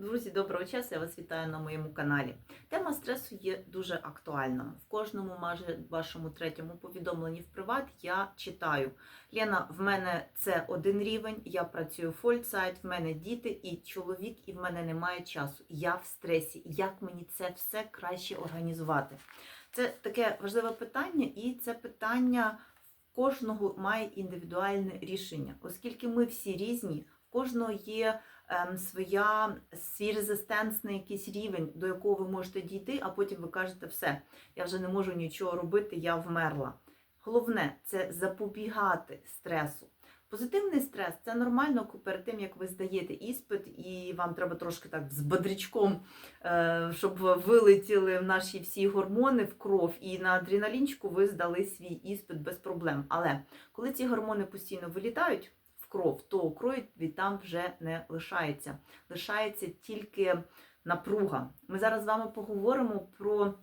Друзі, доброго часу! Я вас вітаю на моєму каналі. Тема стресу є дуже актуальна. В кожному, майже вашому третьому повідомленні в приват я читаю: Лена, в мене це один рівень, я працюю фольцайт, в мене діти і чоловік, і в мене немає часу. Я в стресі. Як мені це все краще організувати? Це таке важливе питання, і це питання кожного має індивідуальне рішення, оскільки ми всі різні, в кожного є своя свій резистентний якийсь рівень, до якого ви можете дійти, а потім ви кажете, все, я вже не можу нічого робити, я вмерла. Головне це запобігати стресу. Позитивний стрес це нормально перед тим, як ви здаєте іспит, і вам треба трошки так з бодрячком, е, щоб вилетіли наші всі гормони в кров, і на адреналінчику ви здали свій іспит без проблем. Але коли ці гормони постійно вилітають кров, то крові там вже не лишається. Лишається тільки напруга. Ми зараз з вами поговоримо про.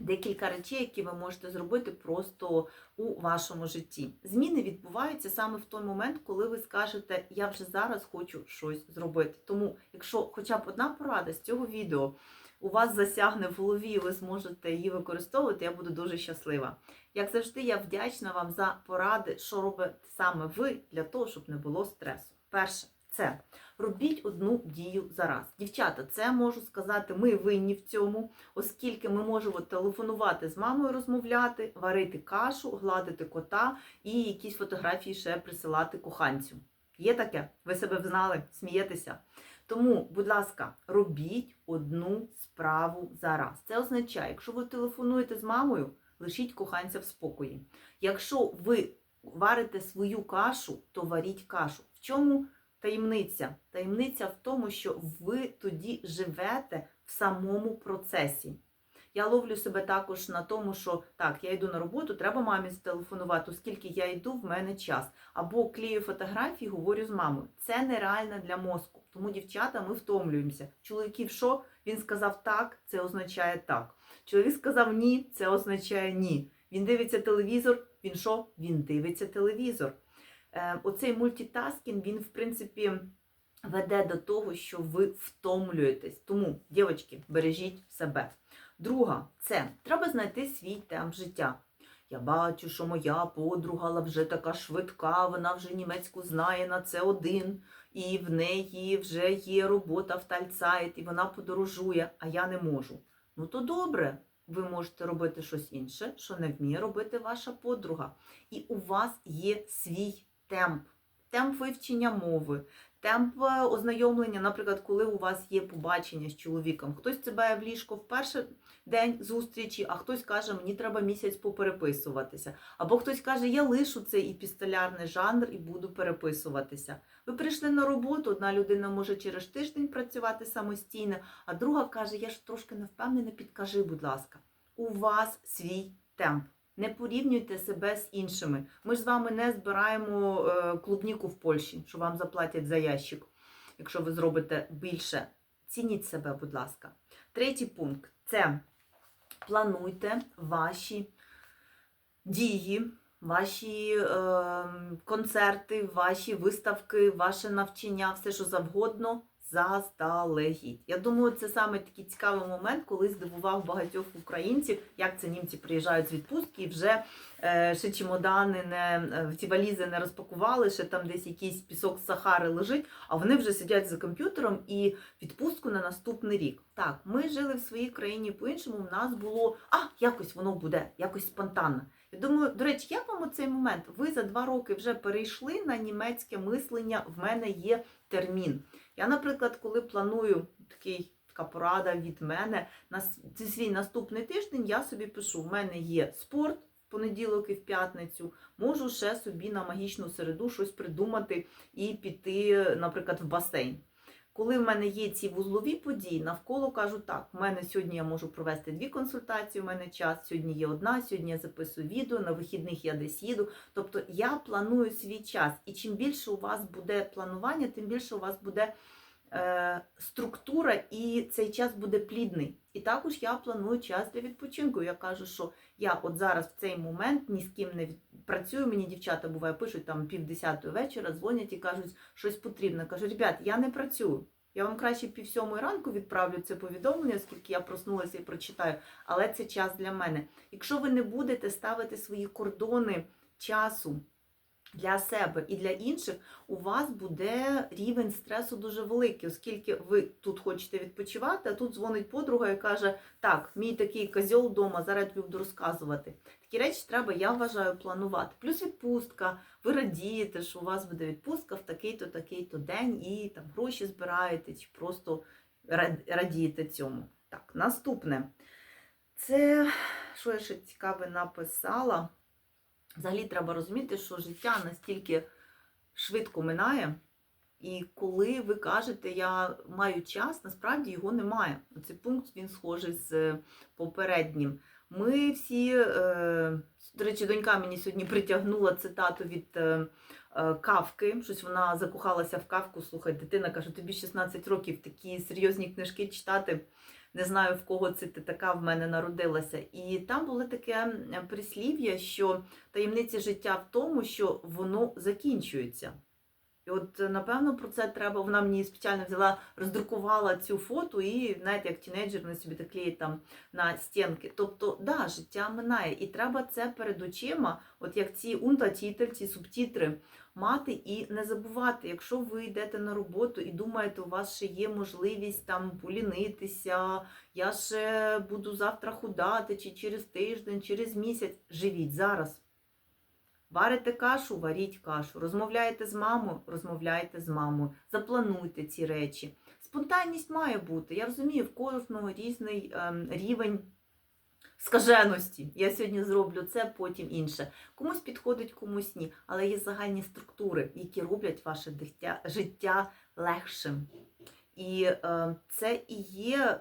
Декілька речей, які ви можете зробити просто у вашому житті. Зміни відбуваються саме в той момент, коли ви скажете, я вже зараз хочу щось зробити. Тому, якщо хоча б одна порада з цього відео у вас засягне в голові, і ви зможете її використовувати, я буду дуже щаслива. Як завжди, я вдячна вам за поради, що робите саме ви для того, щоб не було стресу. Перше, це робіть одну дію за раз. Дівчата, це можу сказати, ми винні в цьому, оскільки ми можемо телефонувати з мамою, розмовляти, варити кашу, гладити кота і якісь фотографії ще присилати коханцю. Є таке? Ви себе взнали, смієтеся. Тому, будь ласка, робіть одну справу за раз. Це означає, якщо ви телефонуєте з мамою, лишіть коханця в спокої. Якщо ви варите свою кашу, то варіть кашу. В чому таємниця? Таємниця в тому, що ви тоді живете в самому процесі. Я ловлю себе також на тому, що так, я йду на роботу, треба мамі зтелефонувати, оскільки я йду, в мене час. Або клею фотографії, говорю з мамою. Це нереально для мозку. Тому, дівчата, ми втомлюємося. Чоловіків що? Він сказав так, це означає так. Чоловік сказав ні, це означає ні. Він дивиться телевізор, він що? Він дивиться телевізор. Е, Оцей мультитаскінг, він, в принципі, веде до того, що ви втомлюєтесь. Тому, дівчатки, бережіть себе. Друга, це треба знайти свій темп життя. Я бачу, що моя подруга вже така швидка, вона вже німецьку знає на це один, і в неї вже є робота в тальцайт, і вона подорожує, а я не можу. Ну то добре, ви можете робити щось інше, що не вміє робити ваша подруга. І у вас є свій темп, темп вивчення мови, темп е, ознайомлення, наприклад, коли у вас є побачення з чоловіком. Хтось цибає в ліжко в перший день зустрічі, а хтось каже, мені треба місяць попереписуватися. Або хтось каже, я лишу цей епістолярний жанр і буду переписуватися. Ви прийшли на роботу, одна людина може через тиждень працювати самостійно, а друга каже, я ж трошки не впевнена, підкажи, будь ласка, у вас свій темп. Не порівнюйте себе з іншими. Ми ж з вами не збираємо е, клубніку в Польщі, що вам заплатять за ящик, якщо ви зробите більше. Цініть себе, будь ласка. Третій пункт це плануйте ваші дії, ваші е, концерти, ваші виставки, ваше навчання, все, що завгодно. Заздалегідь. Я думаю, це саме такий цікавий момент, коли здивував багатьох українців, як це німці приїжджають з відпустки і вже е, ще чемодани не е, ці валізи не розпакували, ще там десь якийсь пісок з Сахари лежить, а вони вже сидять за комп'ютером і відпустку на наступний рік. Так, ми жили в своїй країні по-іншому. У нас було а якось воно буде, якось спонтанно. Я думаю, до речі, як вам цей момент? Ви за два роки вже перейшли на німецьке мислення. В мене є термін. Я, наприклад, коли планую такий, така порада від мене на свій наступний тиждень, я собі пишу: в мене є спорт в понеділок і в п'ятницю, можу ще собі на магічну середу щось придумати і піти, наприклад, в басейн. Коли в мене є ці вузлові події, навколо кажу, так, в мене сьогодні я можу провести дві консультації, у мене час, сьогодні є одна, сьогодні я записую відео, на вихідних я десь їду. Тобто я планую свій час. І чим більше у вас буде планування, тим більше у вас буде структура, і цей час буде плідний. І також я планую час для відпочинку. Я кажу, що я от зараз в цей момент ні з ким не працюю. Мені дівчата буває, пишуть там півдесятої вечора, дзвонять і кажуть, щось потрібно. Кажу, ребят, я не працюю. Я вам краще пів сьомої ранку відправлю це повідомлення, оскільки я проснулася і прочитаю, але це час для мене. Якщо ви не будете ставити свої кордони часу для себе і для інших, у вас буде рівень стресу дуже великий, оскільки ви тут хочете відпочивати, а тут дзвонить подруга і каже: Так, мій такий козьол вдома, зараз тобі буду розказувати. Такі речі треба, я вважаю, планувати. Плюс відпустка. Ви радієте, що у вас буде відпустка в такий-то, такий-то день, і там гроші збираєте, чи просто радієте цьому. Так, наступне. Це, що я ще цікаве написала. Взагалі треба розуміти, що життя настільки швидко минає, і коли ви кажете, я маю час, насправді його немає. Цей пункт він схожий з попереднім. Ми всі, е, до речі, донька мені сьогодні притягнула цитату від е, е, Кавки. Щось вона закохалася в кавку. Слухай, дитина каже, тобі 16 років такі серйозні книжки читати. Не знаю, в кого це ти така в мене народилася. І там було таке прислів'я, що таємниця життя в тому, що воно закінчується. І от, е, напевно, про це треба. Вона мені спеціально взяла, роздрукувала цю фото, і, знаєте, як тінейджер, вони собі так клеїть там на стінки. Тобто, да, життя минає, і треба це перед очима, от як ці унтатітель, ці субтітри, мати і не забувати, якщо ви йдете на роботу і думаєте, у вас ще є можливість там полінитися, я ще буду завтра худати, чи через тиждень, через місяць. Живіть зараз. Варите кашу, варіть кашу. Розмовляєте з мамою, розмовляйте з мамою. Заплануйте ці речі. Спонтанність має бути. Я розумію, в кожного різний ем, рівень скаженості. Я сьогодні зроблю це, потім інше. Комусь підходить, комусь ні. Але є загальні структури, які роблять ваше життя легшим. І е, це і є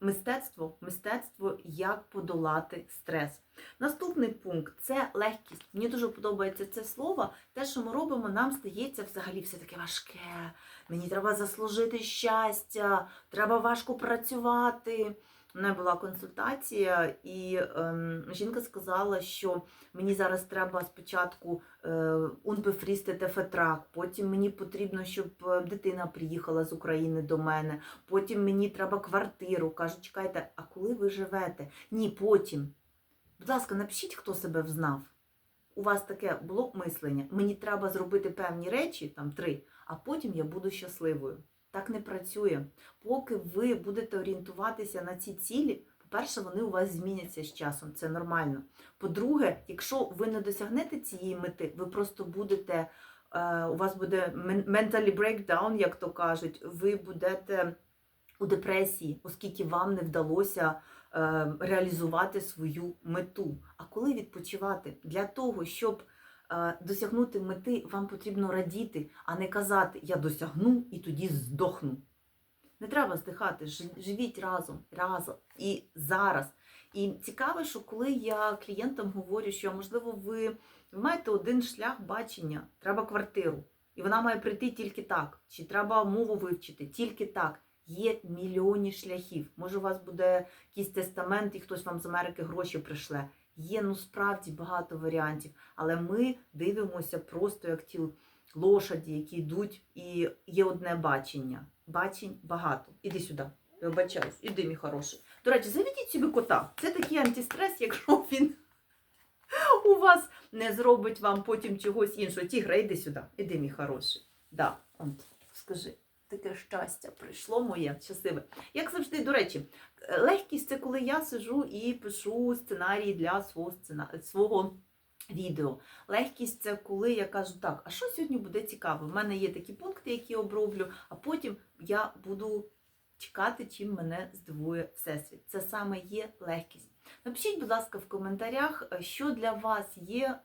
мистецтво, мистецтво, як подолати стрес. Наступний пункт це легкість. Мені дуже подобається це слово. Те, що ми робимо, нам стається взагалі все таке важке. Мені треба заслужити щастя, треба важко працювати. У мене була консультація, і ем, жінка сказала, що мені зараз треба спочатку е, унбефрістити фетрак, потім мені потрібно, щоб е, дитина приїхала з України до мене, потім мені треба квартиру. Кажу, чекайте, а коли ви живете? Ні, потім. Будь ласка, напишіть, хто себе взнав. У вас таке було мислення. Мені треба зробити певні речі, там три, а потім я буду щасливою. Так не працює. Поки ви будете орієнтуватися на ці цілі, по-перше, вони у вас зміняться з часом, це нормально. По-друге, якщо ви не досягнете цієї мети, ви просто будете, е, у вас буде mentally breakdown, як то кажуть, ви будете у депресії, оскільки вам не вдалося реалізувати свою мету. А коли відпочивати? Для того, щоб е, досягнути мети, вам потрібно радіти, а не казати Я досягну і тоді здохну. Не треба здихати, живіть разом, разом і зараз. І цікаво, що коли я клієнтам говорю, що можливо ви маєте один шлях бачення, треба квартиру, і вона має прийти тільки так, чи треба мову вивчити тільки так. Є мільйони шляхів. Може, у вас буде якийсь тестамент, і хтось вам з Америки гроші пришле. Є ну справді багато варіантів, але ми дивимося просто як ті лошаді, які йдуть, і є одне бачення. Бачень багато. Іди сюди. Вибачаюсь, іди, мій хороший. До речі, заведіть собі кота. Це такий антистрес, якщо він у вас не зробить вам потім чогось іншого. Тігра, іди сюди, іди, мій хороший. Да, от, скажи, таке щастя прийшло моє щасливе. Як завжди, до речі, легкість це коли я сижу і пишу сценарій для свого сцена... свого відео. Легкість це коли я кажу, так, а що сьогодні буде цікаво? У мене є такі пункти, які я оброблю, а потім я буду чекати, чим мене здивує Всесвіт. Це саме є легкість. Напишіть, будь ласка, в коментарях, що для вас є е,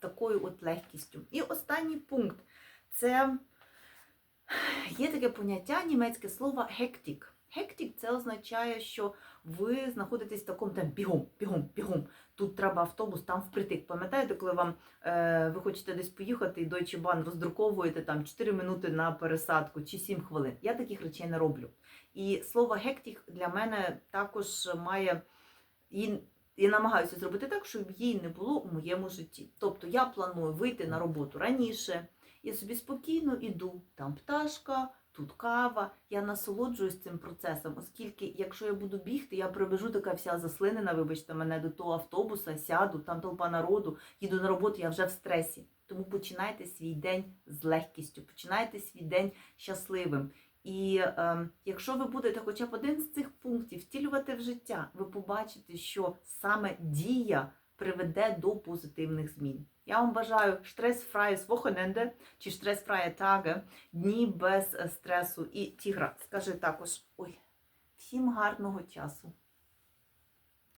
такою от легкістю. І останній пункт це є таке поняття німецьке слово гектік. Гектік це означає, що ви знаходитесь в такому там бігом, бігом, бігом. Тут треба автобус, там впритик. Пам'ятаєте, коли вам е, ви хочете десь поїхати, і Deutsche Bahn роздруковуєте там 4 минути на пересадку чи 7 хвилин. Я таких речей не роблю. І слово гектік для мене також має і, і намагаюся зробити так, щоб її не було у моєму житті. Тобто я планую вийти на роботу раніше, я собі спокійно іду, там пташка, тут кава. Я насолоджуюсь цим процесом, оскільки, якщо я буду бігти, я прибежу така вся заслинена, вибачте мене, до того автобуса, сяду, там толпа народу, їду на роботу, я вже в стресі. Тому починайте свій день з легкістю, починайте свій день щасливим. І е, якщо ви будете хоча б один з цих пунктів втілювати в життя, ви побачите, що саме дія приведе до позитивних змін. Я вам бажаю stressfreies Wochenende чи stressfreie Tage, дні без е, стресу. І Тігра, скажи також: ой, всім гарного часу!